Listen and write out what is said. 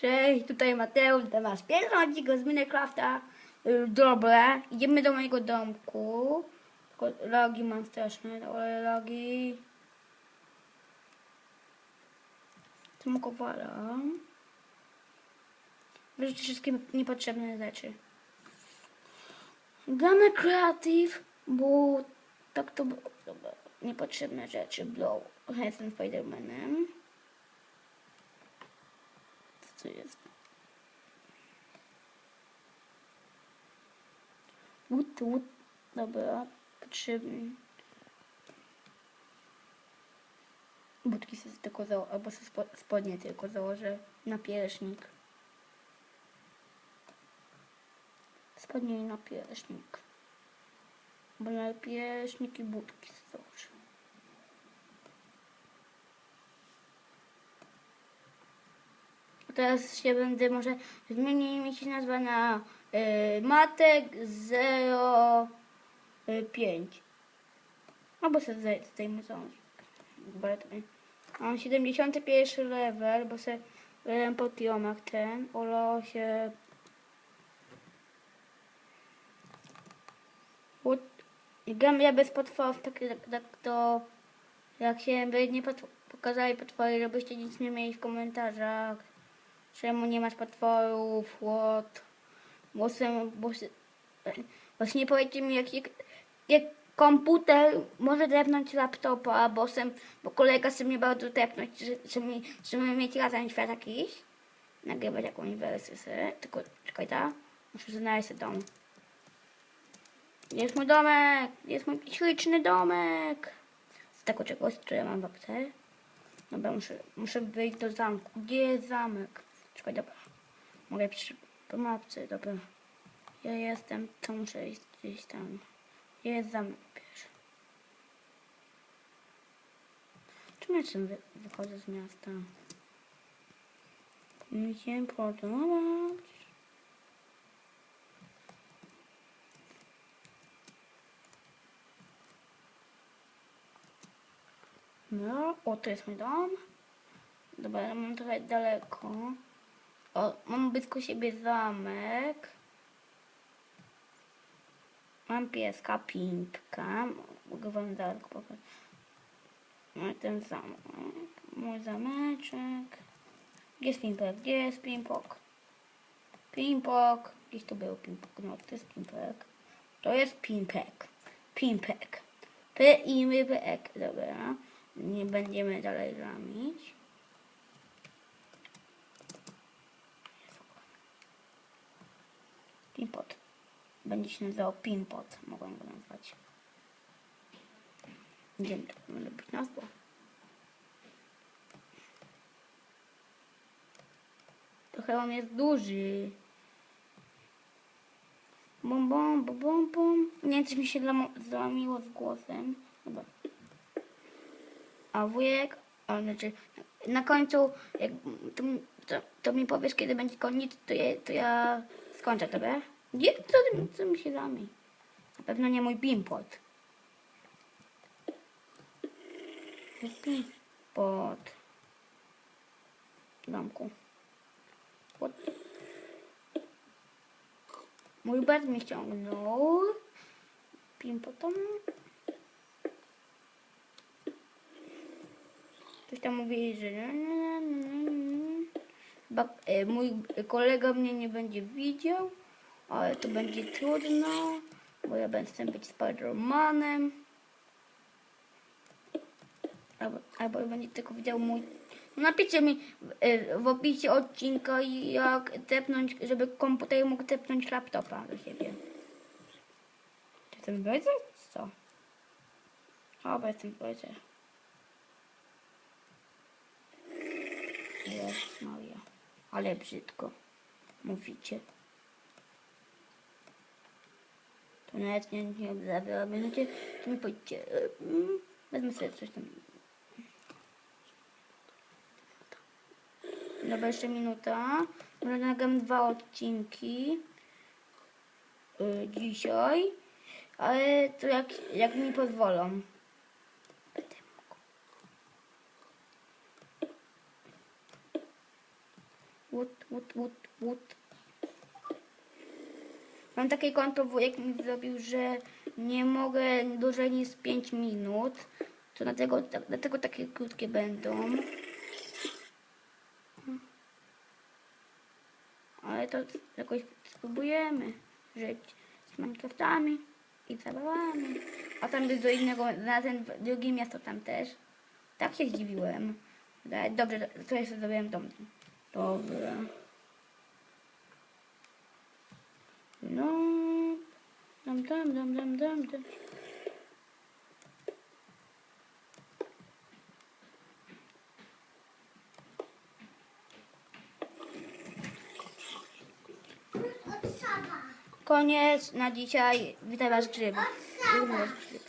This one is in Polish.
Cześć, tutaj Mateusz, dla was pierwszy odcinek z Minecrafta. Y, Dobra, idziemy do mojego domku. Logi mam straszne, ale logi. Smokowalam. Wyrzuć wszystkie niepotrzebne rzeczy. Dane Creative, bo tak to było. Niepotrzebne rzeczy. Blow. Jestem Spidermanem. To jest? Wood, wood. Dobra, potrzebny. Budki sobie tylko założę, albo sobie spo- spodnie tylko założę na pierśnik. Spodnie i na pierśnik. Bo na pierśnik i budki założę. Teraz się będę może zmieni mi się nazwa na y, Matek 05. Albo sobie. Dobra, to nie. Mam 71 level, bo sobie wybrałem potiomek ten. Olo się. Gram ja bez potworów, tak, tak, tak to jak się by nie pokazali potwory, żebyście nic nie mieli w komentarzach. Czemu nie masz potworów, what? Się- właśnie powiedzcie mi, jak, jak, jak komputer może drepnąć laptopa, bo, sam, bo kolega chce mnie bardzo drepnąć, że, że, mieć razem świat jakiś, nagrywać jakąś wersję sobie, tylko czekaj, ta, muszę znaleźć dom. Jest mój domek, jest mój śliczny domek. Z tego czegoś, co ja mam w apce. Dobra, muszę, muszę wyjść do zamku. Gdzie jest zamek? Czekaj, dobra. Mogę przy po mapce, dobra. Ja jestem, to muszę iść gdzieś tam. Jest zamek pierwszy? Czemu ja czym wy, wychodzę z miasta? Mi się podobać. No, o, to jest mój dom. Dobra, mam trochę daleko. O, mam blisko siebie zamek. Mam pieska, pimpka. Mogę wam zaraz pokazać. No ten zamek. Mój zameczek. Gdzie jest pimpek? Gdzie jest pimpok? Pimpok. Gdzieś to był pimpok. No, to jest pimpek. To jest pimpek. Pimpek. P i m p ek. Dobra. Nie będziemy dalej ramić. Pimpot. Będzie się nazywał Pimpot. Mogę go nazwać. Nie wiem, może być nazwa. Trochę on jest duży. Bum, bum, bum, bum, bum. Nie wiem, coś mi się złamiło z głosem. Dobra. A wujek, a znaczy na końcu, jak to, to, to mi powiesz, kiedy będzie koniec, to ja, to ja skończę tobie. Gdzie, co, co mi się zami? Na pewno nie mój pimpot. W domku. Pod. Mój brat mi ściągnął. Pimpotom. Ktoś tam mówi, że Chyba, e, mój kolega mnie nie będzie widział, ale to będzie trudno, bo ja będę chcę być Spidermanem. Albo, albo będzie tylko widział mój... No napiszcie mi e, w opisie odcinka, jak tepnąć, żeby komputer mógł tepnąć laptopa do siebie. Czy ten będzie? Co? Bo jestem będzie. Jezus Maria. Ale brzydko mówicie. To nawet nie, nie zabiorę. Będziecie, to mi powiedzcie. e, mm, Wezmę sobie coś tam. Dobra, jeszcze minuta. Może dwa odcinki y, dzisiaj. Ale to jak, jak mi pozwolą. Łut, łut, łut, łut. Mam takie konto, wujek mi zrobił, że nie mogę dłużej niż 5 minut. To dlatego, tak- dlatego takie krótkie będą. Ale to jakoś spróbujemy żyć z Minecraftami i zabawami. A tam jest do innego, na ten drugie miasto tam też. Tak się zdziwiłem. Dobrze, to jeszcze zrobiłem dom. Dobra. No. Dam, dam, dam, dam, dam, dam. Koniec na dzisiaj. Witam Was grzyb. Witam was grzyb.